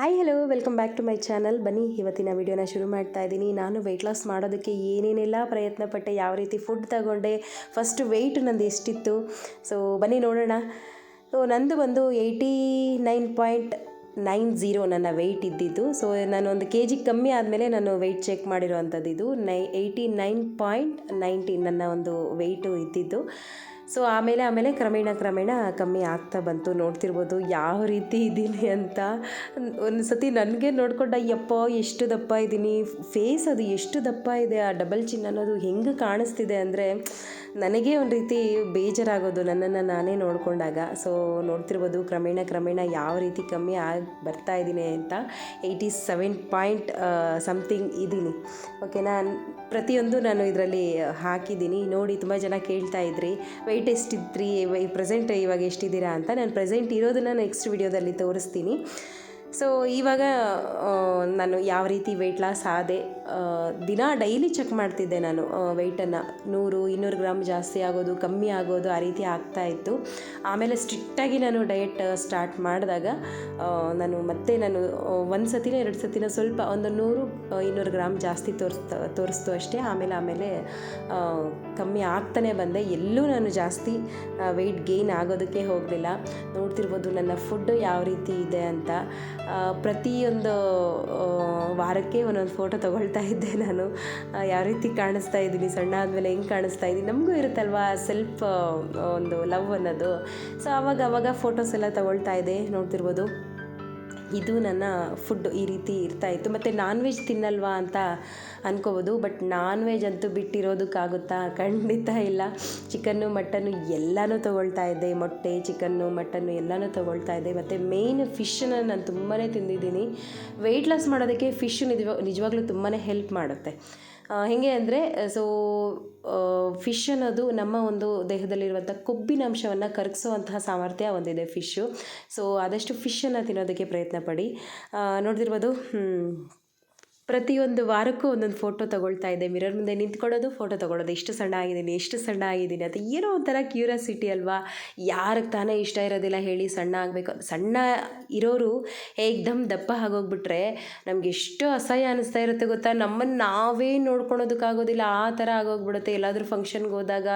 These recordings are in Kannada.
Hi hello welcome back to my channel ಬನ್ನಿ, ಇವತ್ತಿನ ವಿಡಿಯೋನ ಶುರು ಮಾಡ್ತಾ ಇದ್ದೀನಿ. ನಾನು ವೆಯ್ಟ್ ಲಾಸ್ ಮಾಡೋದಕ್ಕೆ ಏನೇನೆಲ್ಲ ಪ್ರಯತ್ನ ಪಟ್ಟೆ ಯಾವ ರೀತಿ ಫುಡ್ ತಗೊಂಡೆ ಫಸ್ಟ್ ವೆಯ್ಟ್ ನಂದು ಎಷ್ಟಿತ್ತು. ಸೊ ಬನ್ನಿ ನೋಡೋಣ. ಸೊ ನಂದು ಬಂದು eighty nine point nine zero ನನ್ನ ವೆಯ್ಟ್ ಇದ್ದಿದ್ದು. ಸೊ ನಾನು ಒಂದು ಕೆ ಜಿ ಕಮ್ಮಿ ಆದಮೇಲೆ ನಾನು ವೆಯ್ಟ್ ಚೆಕ್ ಮಾಡಿರೋವಂಥದ್ದು ಇದು ನೈ ಏಯ್ಟಿ ನೈನ್ ಪಾಯಿಂಟ್ ನೈಂಟಿ ನನ್ನ ಒಂದು ವೆಯ್ಟು ಇದ್ದಿದ್ದು. ಸೊ ಆಮೇಲೆ ಆಮೇಲೆ ಕ್ರಮೇಣ ಕ್ರಮೇಣ ಕಮ್ಮಿ ಆಗ್ತಾ ಬಂತು. ನೋಡ್ತಿರ್ಬೋದು ಯಾವ ರೀತಿ ಇದ್ದೀನಿ ಅಂತ. ಒಂದು ಸತಿ ನನಗೆ ನೋಡ್ಕೊಂಡ ಅಯ್ಯಪ್ಪ ಎಷ್ಟು ದಪ್ಪ ಇದ್ದೀನಿ. ಫೇಸ್ ಅದು ಎಷ್ಟು ದಪ್ಪ ಇದೆ. ಆ ಡಬಲ್ ಚಿನ್ ಅನ್ನೋದು ಹೆಂಗೆ ಕಾಣಿಸ್ತಿದೆ? ಅಂದರೆ ನನಗೇ ಒಂದು ರೀತಿ ಬೇಜಾರಾಗೋದು, ನನ್ನನ್ನು ನಾನೇ ನೋಡಿಕೊಂಡಾಗ. ಸೊ ನೋಡ್ತಿರ್ಬೋದು, ಕ್ರಮೇಣ ಕ್ರಮೇಣ ಯಾವ ರೀತಿ ಕಮ್ಮಿ ಆಗಿ ಬರ್ತಾ ಇದ್ದೀನಿ ಅಂತ ಏಯ್ಟಿ ಸೆವೆನ್ ಪಾಯಿಂಟ್ ಸಮಥಿಂಗ್ ಇದ್ದೀನಿ. ಓಕೆನಾ ಪ್ರತಿಯೊಂದು ನಾನು ಇದರಲ್ಲಿ ಹಾಕಿದ್ದೀನಿ. ನೋಡಿ, ತುಂಬ ಜನ ಕೇಳ್ತಾ ಇದ್ರಿ ವೆಯ್ಟ್ ಎಷ್ಟಿದ್ರಿ ಪ್ರೆಸೆಂಟ್ ಇವಾಗ ಎಷ್ಟಿದ್ದೀರಾ ಅಂತ. ನಾನು ಪ್ರೆಸೆಂಟ್ ಇರೋದನ್ನು ನೆಕ್ಸ್ಟ್ ವಿಡಿಯೋದಲ್ಲಿ ತೋರಿಸ್ತೀನಿ. ಸೊ ಇವಾಗ ನಾನು ಯಾವ ರೀತಿ ವೆಯ್ಟ್ ಲಾಸ್ ಆದೆ ದಿನ ಡೈಲಿ ಚೆಕ್ ಮಾಡ್ತಿದ್ದೆ ನಾನು ವೆಯ್ಟನ್ನು ನೂರು, ಇನ್ನೂರು ಗ್ರಾಮ್ ಜಾಸ್ತಿ ಆಗೋದು, ಕಮ್ಮಿ ಆಗೋದು ಆ ರೀತಿ ಆಗ್ತಾ ಇತ್ತು. ಆಮೇಲೆ ಸ್ಟ್ರಿಕ್ಟಾಗಿ ನಾನು ಡಯಟ್ ಸ್ಟಾರ್ಟ್ ಮಾಡಿದಾಗ ನಾನು ಮತ್ತೆ ನಾನು ಒಂದು ಸತಿನ ಎರಡು ಸತಿನ ಸ್ವಲ್ಪ ಒಂದು ನೂರು ಇನ್ನೂರು ಗ್ರಾಮ್ ಜಾಸ್ತಿ ತೋರಿಸ್ತಾ, ತೋರಿಸ್ತು ಅಷ್ಟೇ. ಆಮೇಲೆ ಆಮೇಲೆ ಕಮ್ಮಿ ಆಗ್ತಾನೆ ಬಂದೆ. ಎಲ್ಲೂ ನಾನು ಜಾಸ್ತಿ ವೆಯ್ಟ್ ಗೇನ್ ಆಗೋದಕ್ಕೆ ಹೋಗಲಿಲ್ಲ. ನೋಡ್ತಿರ್ಬೋದು ನನ್ನ ಫುಡ್ಡು ಯಾವ ರೀತಿ ಇದೆ ಅಂತ. ಪ್ರತಿಯೊಂದು ವಾರಕ್ಕೆ ಒಂದೊಂದು ಫೋಟೋ ತೊಗೊಳ್ತಾ ಇದ್ದೆ ನಾನು. ಯಾವ ರೀತಿ ಕಾಣಿಸ್ತಾ ಇದ್ದೀನಿ, ಸಣ್ಣ ಆದಮೇಲೆ ಹೆಂಗೆ ಕಾಣಿಸ್ತಾ ಇದ್ದೀನಿ, ನಮಗೂ ಇರುತ್ತಲ್ವಾ ಸೆಲ್ಫ್ ಒಂದು ಲವ್ ಅನ್ನೋದು. ಸೊ ಆವಾಗ ಅವಾಗ ಫೋಟೋಸ್ ಎಲ್ಲ ತಗೊಳ್ತಾ ಇದೆ ನೋಡ್ತಿರ್ಬೋದು. ಇದು ನನ್ನ ಫುಡ್ ಈ ರೀತಿ ಇರ್ತಾಯಿತ್ತು ಮತ್ತು ನಾನ್ ವೆಜ್ ತಿನ್ನಲ್ವಾ ಅಂತ ಅನ್ಕೋಬೋದು ಬಟ್ ನಾನ್ ವೆಜ್ ಅಂತೂ ಬಿಟ್ಟಿರೋದಕ್ಕಾಗುತ್ತಾ? ಖಂಡಿತ ಇಲ್ಲ. ಚಿಕನ್ನು ಮಟನ್ನು ಎಲ್ಲನೂ ತೊಗೊಳ್ತಾ ಇದ್ದೆ. ಮೊಟ್ಟೆ ಚಿಕನ್ನು ಮಟನ್ನು ಎಲ್ಲನೂ ತೊಗೊಳ್ತಾ ಇದ್ದೆ. ಮತ್ತು ಮೇಯ್ನ್ ಫಿಶನ್ನು ನಾನು ತುಂಬಾ ತಿಂದಿದ್ದೀನಿ. ವೆಯ್ಟ್ ಲಾಸ್ ಮಾಡೋದಕ್ಕೆ ಫಿಶ್ ನಿಜ ನಿಜವಾಗ್ಲೂ ತುಂಬಾ ಹೆಲ್ಪ್ ಮಾಡುತ್ತೆ. ಹೇಗೆ ಅಂದರೆ ಸೊ ಫಿಶ್ ಅನ್ನೋದು ನಮ್ಮ ಒಂದು ದೇಹದಲ್ಲಿರುವಂಥ ಕೊಬ್ಬಿನ ಅಂಶವನ್ನು ಕರಗಿಸುವಂತಹ ಸಾಮರ್ಥ್ಯ ಹೊಂದಿದೆ ಫಿಶ್ಶು ಸೊ ಆದಷ್ಟು ಫಿಶ್ಶನ್ನು ತಿನ್ನೋದಕ್ಕೆ ಪ್ರಯತ್ನ ಪಡಿ. ನೋಡ್ತಿರ್ಬೋದು ಪ್ರತಿಯೊಂದು ವಾರಕ್ಕೂ ಒಂದೊಂದು ಫೋಟೋ ತೊಗೊಳ್ತಾ ಇದ್ದೆ ಮಿರರ್ ಮುಂದೆ ನಿಂತ್ಕೊಳ್ಳೋದು, ಫೋಟೋ ತೊಗೊಳೋದು ಎಷ್ಟು ಸಣ್ಣ ಆಗಿದ್ದೀನಿ ಎಷ್ಟು ಸಣ್ಣ ಆಗಿದ್ದೀನಿ ಅಂತ ಏನೋ ಒಂಥರ ಕ್ಯೂರಿಯಾಸಿಟಿ ಅಲ್ವಾ? ಯಾರಿಗೆ ತಾನೇ ಇಷ್ಟ ಇರೋದಿಲ್ಲ ಹೇಳಿ ಸಣ್ಣ ಆಗಬೇಕು. ಸಣ್ಣ ಇರೋರು ಏಕ್ದಮ್ ದಪ್ಪ ಆಗೋಗ್ಬಿಟ್ರೆ ನಮ್ಗೆ ಎಷ್ಟು ಅಸಹ್ಯ ಅನಿಸ್ತಾ ಇರುತ್ತೆ ಗೊತ್ತಾ? ನಮ್ಮನ್ನು ನಾವೇ ನೋಡ್ಕೊಳೋದಕ್ಕಾಗೋದಿಲ್ಲ. ಆ ಥರ ಆಗೋಗ್ಬಿಡುತ್ತೆ. ಎಲ್ಲಾದರೂ ಫಂಕ್ಷನ್ಗೆ ಹೋದಾಗ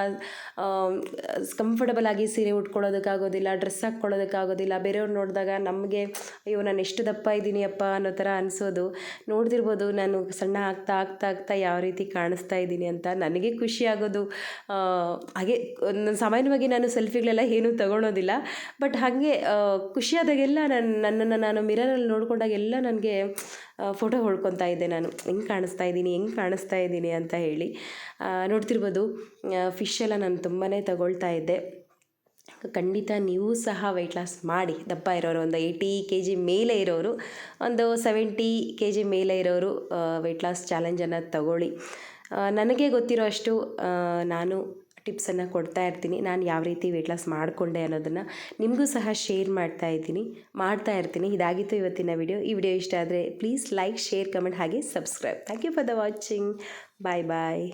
ಕಂಫರ್ಟಬಲ್ ಆಗಿ ಸೀರೆ ಉಟ್ಕೊಳ್ಳೋದಕ್ಕಾಗೋದಿಲ್ಲ, ಡ್ರೆಸ್ ಹಾಕ್ಕೊಳ್ಳೋದಕ್ಕಾಗೋದಿಲ್ಲ. ಬೇರೆಯವ್ರು ನೋಡಿದಾಗ ನಮಗೆ, ಅಯ್ಯೋ, ನಾನು ಎಷ್ಟು ದಪ್ಪ ಇದ್ದೀನಿ ಅಪ್ಪ ಅನ್ನೋ ಥರ ಅನಿಸೋದು. ನೋಡ್ತಿರ್ಬೋದು ನಾನು ಸಣ್ಣ ಆಗ್ತಾ ಆಗ್ತಾ ಆಗ್ತಾ ಯಾವ ರೀತಿ ಕಾಣಿಸ್ತಾ ಇದ್ದೀನಿ ಅಂತ ನನಗೆ ಖುಷಿ ಆಗೋದು ಹಾಗೆ ಸಾಮಾನ್ಯವಾಗಿ ನಾನು ಸೆಲ್ಫಿಗಳೆಲ್ಲ ಏನೂ ತಗೊಳ್ಳೋದಿಲ್ಲ ಬಟ್ ಹಾಗೆ ಖುಷಿಯಾದಾಗೆಲ್ಲ ನಾನು, ನನ್ನನ್ನು ನಾನು ಮಿರರಲ್ಲಿ ನೋಡ್ಕೊಂಡಾಗೆಲ್ಲ ನನಗೆ ಫೋಟೋ ಹೊಡ್ಕೊತಾ ಇದ್ದೆ ನಾನು. ಹೆಂಗೆ ಕಾಣಿಸ್ತಾ ಇದ್ದೀನಿ, ಹೆಂಗೆ ಕಾಣಿಸ್ತಾ ಇದ್ದೀನಿ ಅಂತ ಹೇಳಿ. ನೋಡ್ತಿರ್ಬೋದು ಫಿಶ್ ಎಲ್ಲ ನಾನು ತುಂಬಾ ತಗೊಳ್ತಾ ಇದ್ದೆ. ಖಂಡಿತ ನೀವು ಸಹ ವೆಯ್ಟ್ ಲಾಸ್ ಮಾಡಿ. ದಪ್ಪ ಇರೋರು ಒಂದು ಏಯ್ಟಿ ಕೆ ಜಿ ಮೇಲೆ ಇರೋರು, ಒಂದು ಸೆವೆಂಟಿ ಕೆ ಜಿ ಮೇಲೆ ಇರೋರು ವೆಯ್ಟ್ ಲಾಸ್ ಚಾಲೆಂಜನ್ನು ತಗೊಳ್ಳಿ. ನನಗೆ ಗೊತ್ತಿರೋ ಅಷ್ಟು ನಾನು ಟಿಪ್ಸನ್ನು ಕೊಡ್ತಾ ಇರ್ತೀನಿ. ನಾನು ಯಾವ ರೀತಿ ವೆಯ್ಟ್ ಲಾಸ್ ಮಾಡಿಕೊಂಡೆ ಅನ್ನೋದನ್ನು ನಿಮಗೂ ಸಹ ಶೇರ್ ಮಾಡ್ತಾ ಇದ್ದೀನಿ, ಮಾಡ್ತಾ ಇರ್ತೀನಿ. ಇದಾಗಿತ್ತು ಇವತ್ತಿನ ವಿಡಿಯೋ ಈ ವಿಡಿಯೋ ಇಷ್ಟ ಆದರೆ ಪ್ಲೀಸ್ ಲೈಕ್ ಶೇರ್ ಕಮೆಂಟ್ ಹಾಗೆ subscribe thank you for the watching bye bye